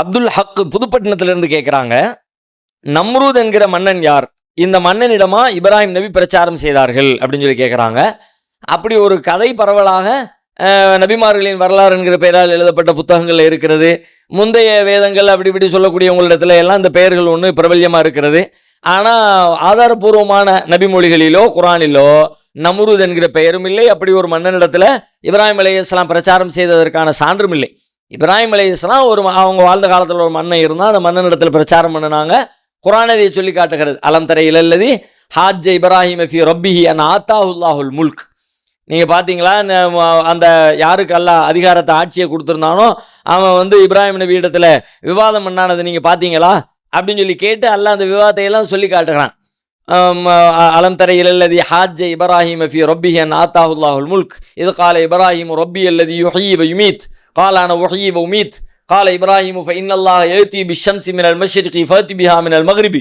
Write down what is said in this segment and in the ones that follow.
அப்துல் ஹக் புதுப்பட்டினத்திலிருந்து கேட்குறாங்க நம்ரூத் என்கிற மன்னன் யார்? இந்த மன்னனிடமா இப்ராஹிம் நபி பிரச்சாரம் செய்தார்கள் அப்படின்னு சொல்லி கேட்குறாங்க அப்படி ஒரு கதை பரவலாக நபிமார்களின் வரலாறு என்கிற பெயரால் எழுதப்பட்ட புத்தகங்கள் இருக்கிறது. முந்தைய வேதங்கள் அப்படி இப்படி சொல்லக்கூடியவங்களிடத்துல எல்லாம் இந்த பெயர்கள் ஒன்று பிரபல்யமாக இருக்கிறது. ஆனால் ஆதாரபூர்வமான நபிமொழிகளிலோ குரானிலோ நம்ரூத் என்கிற பெயரும் இல்லை. அப்படி ஒரு மன்னனிடத்தில் இப்ராஹிம் அலையஸ்லாம் பிரச்சாரம் செய்ததற்கான சான்றும் இல்லை. இப்ராஹிம் அலையாஸ்லாம் ஒரு அவங்க வாழ்ந்த காலத்தில் ஒரு மன்னன் இருந்தால் அந்த மன்னனிடத்துல பிரச்சாரம் பண்ணினாங்க. குரானதியை சொல்லி காட்டுகிறது. அலந்தரை இலல்லதி ஹாஜ் இப்ராஹிம் ஃபி ரப்பிஹி அன் ஆத்தாஹுல்லாஹுல் முல்க். நீங்கள் பார்த்தீங்களா இந்த அந்த யாருக்கு அல்லா அதிகாரத்தை ஆட்சியை கொடுத்துருந்தானோ அவன் வந்து இப்ராஹிம் நபி இடத்துல விவாதம் பண்ணானது நீங்கள் பார்த்தீங்களா அப்படின்னு சொல்லி கேட்டு அல்லா அந்த விவாதத்தையெல்லாம் சொல்லி காட்டுகிறான். அலந்தரை அ- இலல்லதி ஹாஜ் இப்ராஹிம் ஃபி ரப்பிஹி அன் ஆத்தாஹுல்லாஹுல் முல்க். இது கால இப்ராஹிம் ரப்பி அல்லதி யுஹீப யுமீத். காலான ஒஹி உமீத் கால இப்ராஹிம் இன்னல்லாஹ் எழுத்தி பிஷம்சி மினல் மஷ்ரிகி ஃபர்த்தி பிஹா மினல் மஹ்ரிபி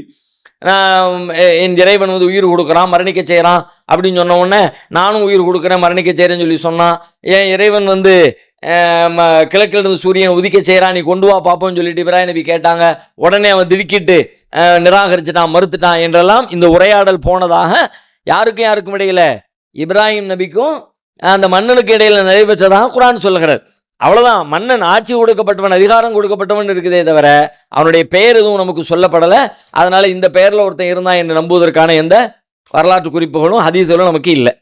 நான் என் இறைவன் வந்து உயிர் கொடுக்குறான் மரணிக்க செய்கிறான் அப்படின்னு சொன்ன உடனே நானும் உயிர் கொடுக்குறேன் மரணிக்க செய்கிறேன்னு சொல்லி சொன்னான். என் இறைவன் வந்து கிழக்கிலிருந்து சூரியன் உதிக்க செய்கிறான் நீ கொண்டு வா பார்ப்போம்னு சொல்லிட்டு இப்ராஹிம் நபி கேட்டாங்க. உடனே அவன் திடுக்கிட்டு நிராகரிச்சிட்டான் மறுத்துட்டான் என்றெல்லாம் இந்த உரையாடல் போனதாக யாருக்கும் யாருக்கும் இடையில இப்ராஹிம் நபிக்கும் அந்த மன்னனுக்கு இடையில நடைபெற்றதாக குரான் சொல்கிறார் அவ்வளோதான் மன்னன் ஆட்சி கொடுக்கப்பட்டவன் அதிகாரம் கொடுக்கப்பட்டவன் இருக்குதே தவிர அவனுடைய பெயர் எதுவும் நமக்கு சொல்லப்படலை. அதனால் இந்த பெயரில் ஒருத்தன் இருந்தான் என்று நம்புவதற்கான எந்த வரலாற்று குறிப்புகளும் ஹதீஸ்களும் நமக்கு இல்லை.